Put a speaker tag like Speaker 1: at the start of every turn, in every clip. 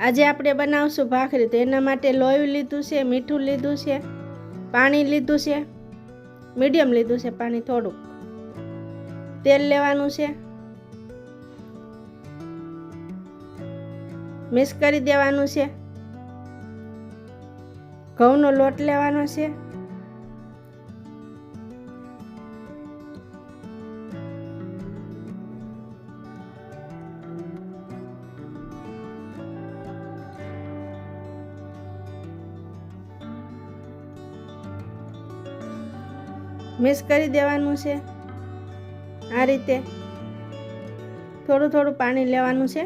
Speaker 1: આજે આપણે બનાવશું ભાખરી તો એના માટે લોહી લીધું છે, મીઠું લીધું છે, પાણી લીધું છે, મીડિયમ લીધું છે પાણી થોડુંક. તેલ લેવાનું છે. મિક્સ કરી દેવાનું છે. ઘઉંનો લોટ લેવાનો છે. મિક્સ કરી દેવાનું છે. આ રીતે થોડું થોડું પાણી લેવાનું છે.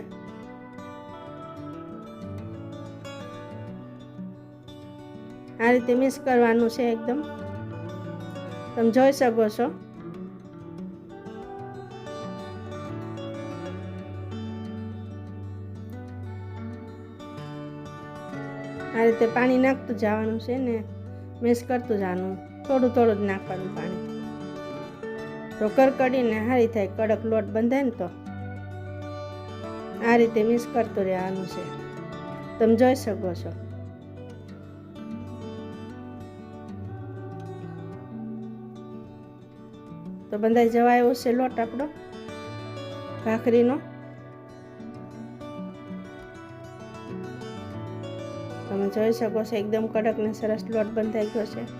Speaker 1: આ રીતે મિક્સ કરવાનું છે એકદમ. તમે જોઈ શકો છો. આ રીતે પાણી નાખતું જવાનું છે ને મિક્સ કરતું જવાનું. થોડું થોડું જ નાખવાનું પાણી. તો કરકડીને સારી થાય, કડક લોટ બંધાય ને તો. આ રીતે મિક્સ કરતું રહેવાનું છે. તમે જોઈ શકો છો. તો બંધાઈ જવા એવો છે લોટ આપણો, ભાખરીનો. તમે જોઈ શકો છો, એકદમ કડક ને સરસ લોટ બંધાઈ ગયો છે.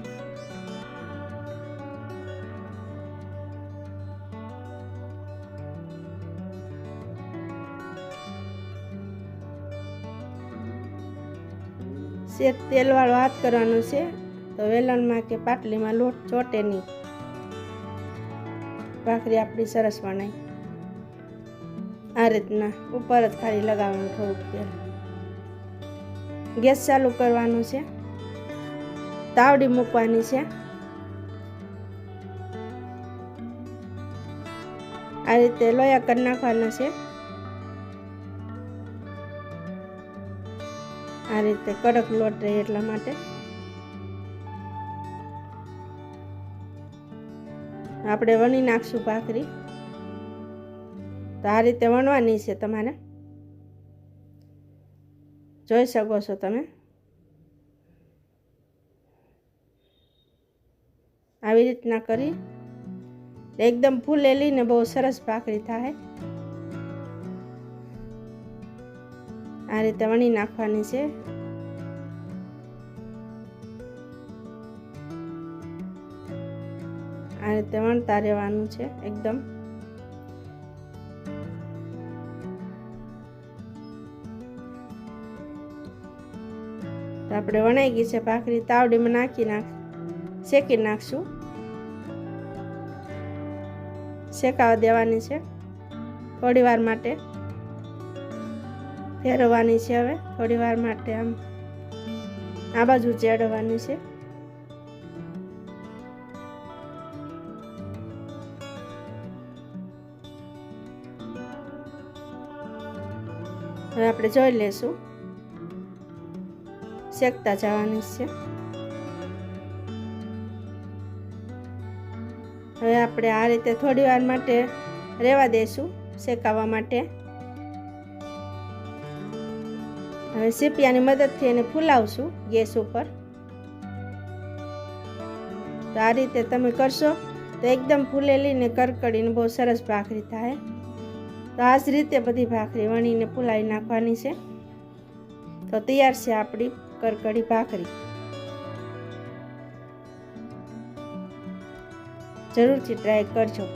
Speaker 1: શેક તેલવાળો હાથ કરવાનો છે, તો વેલણમાં કે પાટલીમાં લોટ ચોટે નહીં. ભાખરી આપણી સરસ વણાય આ રીતના ઉપર જ ખાલી લગાવવાનું થોડુંક તેલ. ગેસ ચાલુ કરવાનું છે. તાવડી મૂકવાની છે. આ રીતે લોયા કરી નાખવાના છે. આ રીતે કડક લોટ રહે એટલા માટે. આપણે વણી નાખશું ભાખરી. તો આ રીતે વણવાની છે તમારે. જોઈ શકો છો તમે. આવી રીતના કરી. એકદમ ફૂલેલી ને બહુ સરસ ભાખરી થાય. આ રીતે વણી નાખવાની છે. આ રીતે વણતા રહેવાનું છે એકદમ. આપણે વણાઈ ગઈ છે ભાખરી તાવડીમાં નાખી નાખ, શેકી નાખશું. શેકાવા દેવાની છે. થોડી વાર માટે. ફેરવવાની છે હવે, થોડી વાર માટે આમ. આ બાજુ ચેડવાની છે. હવે આપણે જોઈ લેશું શેકતા જવાની છે. હવે આપણે આ રીતે થોડી વાર માટે રહેવા દઈશું, શેકાવા માટે. હવે સીપિયાની મદદથી એને ફૂલાવશું ગેસ ઉપર. તો આ રીતે તમે કરશો તો એકદમ ફૂલેલી ને કરકડીને બહુ સરસ ભાખરી થાય. તો આ જ રીતે બધી ભાખરી વણીને ફૂલાવી નાખવાની છે. તો તૈયાર છે આપણી કરકડી ભાખરી. જરૂરથી ટ્રાય કરજો.